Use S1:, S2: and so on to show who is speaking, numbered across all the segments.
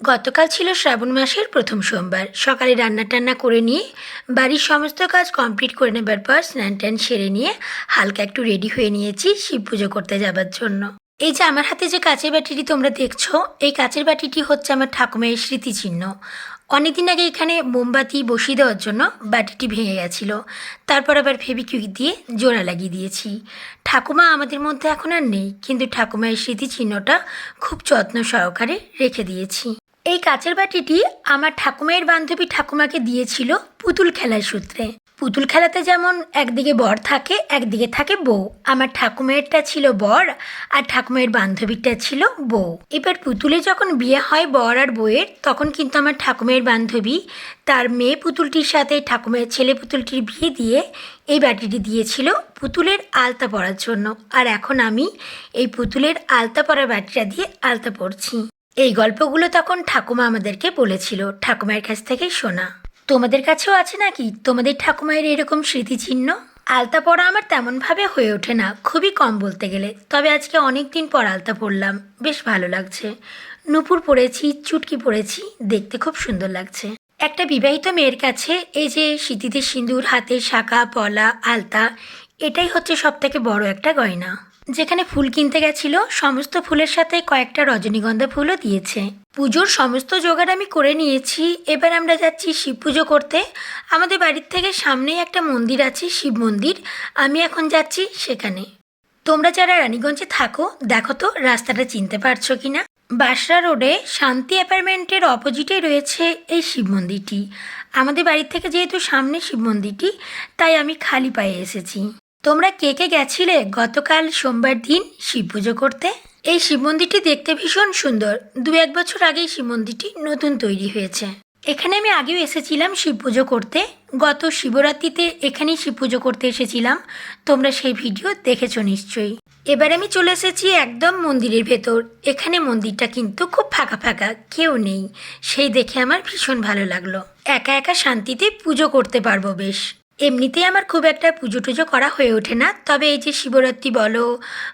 S1: গতকাল ছিল শ্রাবণ মাসের প্রথম সোমবার। সকালে রান্না টান্না করে নিয়ে বাড়ির সমস্ত কাজ কমপ্লিট করে নেবার পর স্নান টান সেরে নিয়ে হালকা একটু রেডি হয়ে নিয়েছি শিব পুজো করতে যাবার জন্য। এই যে আমার হাতে যে কাঁচের বাটিটি তোমরা দেখছ, এই কাঁচের বাটিটি হচ্ছে আমার ঠাকুমায়ের স্মৃতিচিহ্ন। অনেকদিন আগে এখানে মোমবাতি বসিয়ে দেওয়ার জন্য বাটিটি ভেঙে গেছিল। তারপর আবার ফেবিকুইক দিয়ে জোড়া লাগিয়ে দিয়েছি। ঠাকুমা আমাদের মধ্যে এখন আর নেই, কিন্তু ঠাকুমায়ের স্মৃতিচিহ্নটা খুব যত্ন সহকারে রেখে দিয়েছি। এই কাচের বাটিটি আমার ঠাকুমায়ের বান্ধবী ঠাকুমাকে দিয়েছিল পুতুল খেলার সূত্রে। পুতুল খেলাতে যেমন একদিকে বর থাকে, একদিকে থাকে বউ। আমার ঠাকুমায়েরটা ছিল বর আর ঠাকুমায়ের বান্ধবীটা ছিল বউ। এবার পুতুলে যখন বিয়ে হয় বর আর বউয়ের, তখন কিন্তু আমার ঠাকুমায়ের বান্ধবী তার মেয়ে পুতুলটির সাথে, ঠাকুমায়ের ছেলে পুতুলটির বিয়ে দিয়ে এই বাটিটি দিয়েছিল পুতুলের আলতা পরার জন্য। আর এখন আমি এই পুতুলের আলতা পরা বাটিটা দিয়ে আলতা পরছি। এই গল্পগুলো তখন ঠাকুমা আমাদেরকে বলেছিল ঠাকুমার কাছ থেকেই শোনা। তোমাদের কাছেও আছে নাকি? তোমাদের ঠাকুমায়ের এরকম স্মৃতিচিহ্ন? আলতা পরা আমার তেমনভাবে হয়ে ওঠে না, খুবই কম বলতে গেলে। তবে আজকে অনেক দিন পর আলতা পরলাম বেশ ভালো লাগছে। নুপুর পরেছি চুটকি পরেছি দেখতে খুব সুন্দর লাগছে। একটা বিবাহিত মেয়ের কাছে এই যে স্মৃতিতে সিঁদুর, হাতে শাঁখা, পলা, আলতা, এটাই হচ্ছে সবথেকে বড় একটা গয়না। যেখানে ফুল কিনতে গেছিল, সমস্ত ফুলের সাথে কয়েকটা রজনীগন্ধা ফুলও দিয়েছে। পুজোর সমস্ত জোগাড় আমি করে নিয়েছি। এবার আমরা যাচ্ছি শিব পুজো করতে। আমাদের বাড়ির থেকে সামনেই একটা মন্দির আছে, শিব মন্দির। আমি এখন যাচ্ছি সেখানে। তোমরা যারা রানীগঞ্জে থাকো, দেখো তো রাস্তাটা চিনতে পারছ কি না বাসরা রোডে শান্তি অ্যাপার্টমেন্টের অপোজিটে রয়েছে এই শিব মন্দিরটি। আমাদের বাড়ির থেকে যেহেতু সামনে শিব মন্দিরটি, তাই আমি খালি পায়ে এসেছি। তোমরা কে কে গেছিলে গতকাল সোমবার দিন শিব পুজো করতে? এই শিব মন্দিরটি দেখতে ভীষণ সুন্দর। দু এক বছর আগেই শিব মন্দিরটি নতুন তৈরি হয়েছে। এখানে আমি আগেও এসেছিলাম শিব পুজো করতে। গত শিবরাত্রিতে এখানেই শিব পুজো করতে এসেছিলাম। তোমরা সেই ভিডিও দেখেছ নিশ্চয়ই। এবার আমি চলে এসেছি একদম মন্দিরের ভেতর। এখানে মন্দিরটা কিন্তু খুব ফাঁকা ফাঁকা, কেউ নেই। সেই দেখে আমার ভীষণ ভালো লাগল। একা একা শান্তিতে পুজো করতে পারব বেশ। এমনিতেই আমার খুব একটা পুজো টুজো করা হয়ে ওঠে না। তবে এই যে শিবরাত্রি বলো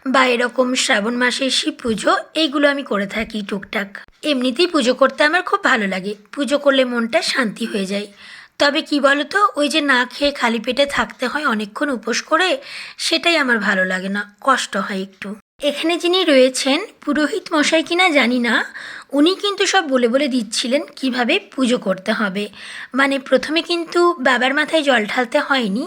S1: বা এরকম শ্রাবণ মাসের শিব পুজো, এইগুলো আমি করে থাকি টুকটাক। এমনিতেই পুজো করতে আমার খুব ভালো লাগে। পুজো করলে মনটা শান্তি হয়ে যায়। তবে কি বলো তো ওই যে না খেয়ে খালি পেটে থাকতে হয় অনেকক্ষণ উপোস করে, সেটাই আমার ভালো লাগে না। কষ্ট হয় একটু। এখানে যিনি রয়েছেন পুরোহিত মশাই কিনা জানি না, উনি কিন্তু সব বলে বলে দিচ্ছিলেন কীভাবে পুজো করতে হবে। মানে প্রথমে কিন্তু বাবার মাথায় জল ঢালতে হয়নি,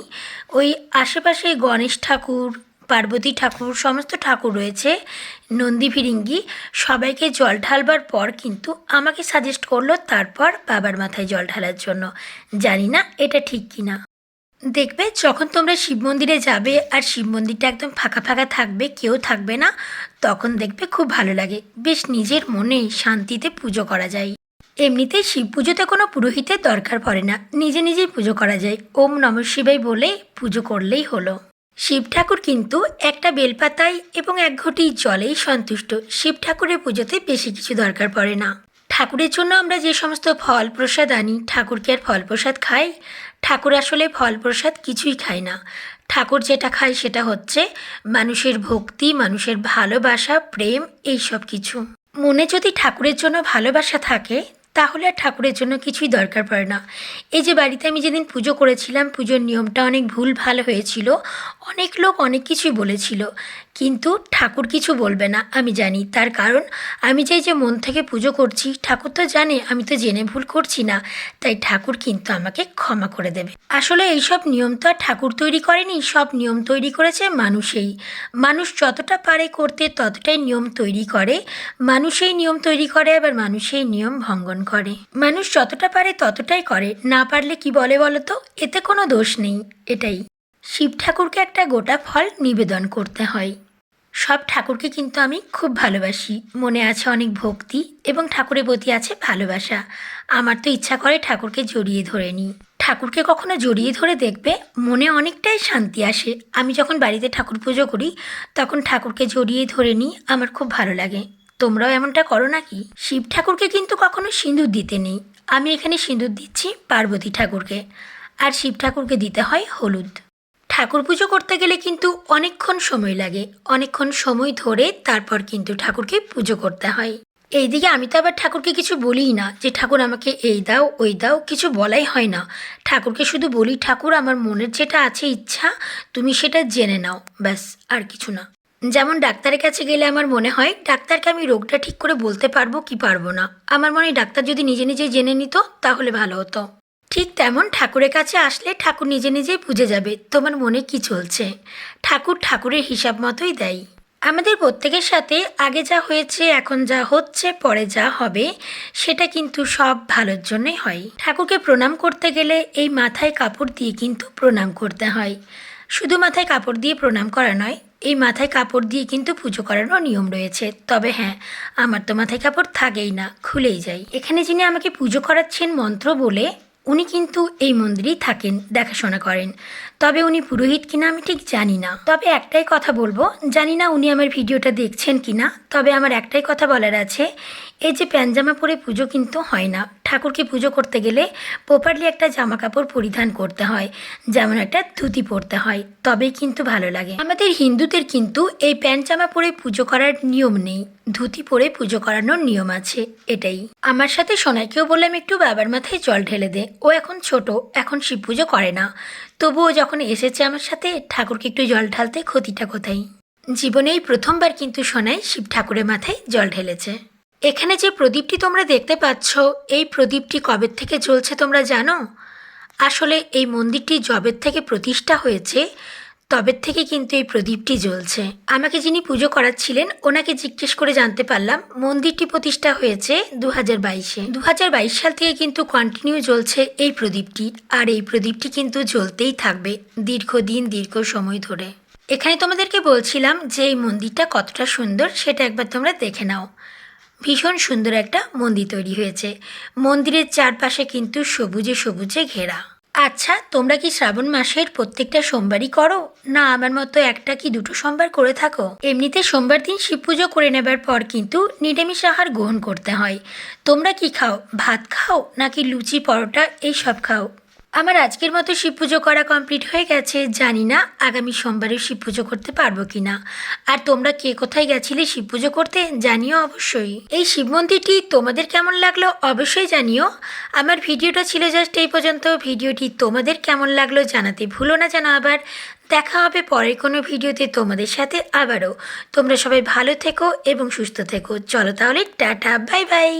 S1: ওই আশেপাশে গণেশ ঠাকুর, পার্বতী ঠাকুর, সমস্ত ঠাকুর রয়েছে, নন্দী ফিরিঙ্গি, সবাইকে জল ঢালবার পর কিন্তু আমাকে সাজেস্ট করল তারপর বাবার মাথায় জল ঢালার জন্য। জানি না এটা ঠিক কিনা। দেখবে যখন তোমরা শিব মন্দিরে যাবে আর শিব মন্দিরটা একদম ফাঁকা ফাঁকা থাকবে, কেউ থাকবে না, তখন দেখবে খুব ভালো লাগে। বেশ নিজের মনে শান্তিতে পুজো করা যায়। এমনিতেই শিব পুজোতে কোনো পুরোহিতের দরকার পড়ে না। নিজে নিজেই পুজো করা যায়। ওম নম শিবাই বলে পুজো করলেই হলো। শিব ঠাকুর কিন্তু একটা বেলপাতায় এবং এক ঘটি জলেই সন্তুষ্ট। শিব ঠাকুরের পুজোতে বেশি কিছু দরকার পড়ে না। ঠাকুরের জন্য আমরা যে সমস্ত ফল প্রসাদ আনি, ঠাকুরকে আর ফল প্রসাদ খাই? ঠাকুর আসলে ফল প্রসাদ কিছুই খায় না। ঠাকুর যেটা খায় সেটা হচ্ছে মানুষের ভক্তি, মানুষের ভালোবাসা, প্রেম, এই সব কিছু। মনে যদি ঠাকুরের জন্য ভালোবাসা থাকে, তাহলে আর ঠাকুরের জন্য কিছুই দরকার পড়ে না। এই যে বাড়িতে আমি যেদিন পুজো করেছিলাম, পুজোর নিয়মটা অনেক ভুল, ভালো হয়েছিল। অনেক লোক অনেক কিছুই বলেছিল। কিন্তু ঠাকুর কিছু বলবে না, আমি জানি। তার কারণ, আমি চাই যে মন থেকে পুজো করছি। ঠাকুর তো জানে, আমি তো জেনে ভুল করছি না। তাই ঠাকুর কিন্তু আমাকে ক্ষমা করে দেবে। আসলে এইসব নিয়ম তো আর ঠাকুর তৈরি করেনি, সব নিয়ম তৈরি করেছে মানুষেই। মানুষ যতটা পারে করতে, ততটাই নিয়ম তৈরি করে। মানুষেই নিয়ম তৈরি করে, আবার মানুষেই নিয়ম ভঙ্গন করে। মানুষ যতটা পারে ততটাই করে। না পারলে কি বলে বলো তো? এতে কোনো দোষ নেই, এটাই। শিব ঠাকুরকে একটা গোটা ফল নিবেদন করতে হয়। সব ঠাকুরকে কিন্তু আমি খুব ভালোবাসি। মনে আছে অনেক ভক্তি এবং ঠাকুরের প্রতি আছে ভালোবাসা। আমার তো ইচ্ছা করে ঠাকুরকে জড়িয়ে ধরে নিই ঠাকুরকে কখনো জড়িয়ে ধরে দেখবে মনে অনেকটাই শান্তি আসে। আমি যখন বাড়িতে ঠাকুর পুজো করি, তখন ঠাকুরকে জড়িয়ে ধরে নিই, আমার খুব ভালো লাগে। তোমরাও এমনটা করো নাকি? শিব ঠাকুরকে কিন্তু কখনো সিঁদুর দিতে নেই। আমি এখানে সিঁদুর দিচ্ছি পার্বতী ঠাকুরকে। আর শিব ঠাকুরকে দিতে হয় হলুদ। ঠাকুর পুজো করতে গেলে কিন্তু অনেকক্ষণ সময় লাগে। অনেকক্ষণ সময় ধরে তারপর কিন্তু ঠাকুরকে পুজো করতে হয়। এইদিকে আমি তো আবার ঠাকুরকে কিছু বলিই না যে, ঠাকুর আমাকে এই দাও, ওই দাও। কিছু বলাই হয় না। ঠাকুরকে শুধু বলি, ঠাকুর, আমার মনের যেটা আছে ইচ্ছা, তুমি সেটা জেনে নাও। ব্যাস, আর কিছু না। যেমন ডাক্তারের কাছে গেলে আমার মনে হয়, ডাক্তারকে আমি রোগটা ঠিক করে বলতে পারব কি পারব না? আমার মনে হয় ডাক্তার যদি নিজে নিজে জেনে নিত, তাহলে ভালো হতো। ঠিক তেমন ঠাকুরের কাছে আসলে ঠাকুর নিজে নিজেই বুঝে যাবে তোমার মনে কি চলছে। ঠাকুর ঠাকুরের হিসাব মতোই দেয়। আমাদের প্রত্যেকের সাথে আগে যা হয়েছে, এখন যা হচ্ছে, পরে যা হবে, সেটা কিন্তু সব ভালোর জন্যই হয়। ঠাকুরকে প্রণাম করতে গেলে এই মাথায় কাপড় দিয়ে কিন্তু প্রণাম করতে হয়। শুধু মাথায় কাপড় দিয়ে প্রণাম করা নয়, এই মাথায় কাপড় দিয়ে কিন্তু পুজো করারও নিয়ম রয়েছে। তবে হ্যাঁ আমার তো মাথায় কাপড় থাকেই না, খুলেই যায় এখানে যিনি আমাকে পুজো করাচ্ছেন মন্ত্র বলে উনি কিন্তু এই মন্দিরেই থাকেন, দেখাশোনা করেন। তবে উনি পুরোহিত কিনা আমি ঠিক জানি না। তবে একটাই কথা বলব, জানি না উনি আমার ভিডিওটা দেখছেন কিনা, তবে আমার একটাই কথা বলার আছে, এই যে প্যানজামা পরে পুজো কিন্তু হয় না। ঠাকুরকে পুজো করতে গেলে প্রপারলি একটা জামা কাপড় পরিধান করতে হয়, যেমন একটা ধুতি পরতে হয়, তবেই কিন্তু ভালো লাগে। আমাদের হিন্দুদের কিন্তু এই প্যান্ট জামা পরে পুজো করার নিয়ম নেই, ধুতি পরে পুজো করানোর নিয়ম আছে, এটাই। আমার সাথে সোনাইকেও বললাম, একটু বাবার মাথায় জল ঢেলে দে, ও এখন ছোট, এখন শিব পুজো করে না। তবুও যখন এসেছে আমার সাথে, ঠাকুরকে একটু জল ঢালতে ক্ষতিটা কোথায়? জীবনে এই প্রথমবার কিন্তু সোনাই শিব ঠাকুরের মাথায় জল ঢেলেছে। এখানে যে প্রদীপটি তোমরা দেখতে পাচ্ছ, এই প্রদীপটি কবে থেকে জ্বলছে তোমরা জানো? আসলে এই মন্দিরটি জবের থেকে প্রতিষ্ঠা হয়েছে, তবে থেকে কিন্তু এই প্রদীপটি জ্বলছে। আমাকে যিনি পুজো করাচ্ছিলেন, ওনাকে জিজ্ঞেস করে জানতে পারলাম, মন্দিরটি প্রতিষ্ঠা হয়েছে দু হাজার বাইশে। দু হাজার বাইশ সাল থেকে কিন্তু কন্টিনিউ জ্বলছে এই প্রদীপটি, আর এই প্রদীপটি কিন্তু জ্বলতেই থাকবে দীর্ঘদিন, দীর্ঘ সময় ধরে। এখানে তোমাদেরকে বলছিলাম যে এই মন্দিরটা কতটা সুন্দর, সেটা একবার তোমরা দেখে নাও। ভীষণ সুন্দর একটা মন্দির তৈরি হয়েছে। মন্দিরের চারপাশে কিন্তু সবুজে সবুজে ঘেরা। আচ্ছা তোমরা কি শ্রাবণ মাসের প্রত্যেকটা সোমবারই করো? না, আমার মতো একটা কি দুটো সোমবার করে থাকো? এমনিতে সোমবার দিন শিব পুজো করে নেবার পর কিন্তু নিরামিষ আহার গ্রহণ করতে হয়। তোমরা কি খাও? ভাত খাও? নাকি লুচি, পরোটা এই সব খাও? আমার আজকের মতো শিব পুজো করা কমপ্লিট হয়ে গেছে। জানি না আগামী সোমবারে শিব পুজো করতে পারব কি না আর তোমরা কে কোথায় গেছিলে শিব পুজো করতে জানিও অবশ্যই। এই শিব মন্দিরটি তোমাদের কেমন লাগল অবশ্যই জানিও। আমার ভিডিওটা ছিল জাস্ট এই পর্যন্ত। ভিডিওটি তোমাদের কেমন লাগল জানাতে ভুলো না যেন আবার। দেখা হবে পরের কোনো ভিডিওতে তোমাদের সাথে আবারও। তোমরা সবাই ভালো থেকো এবং সুস্থ থেকো। চলো তাহলে টাটা বাই বাই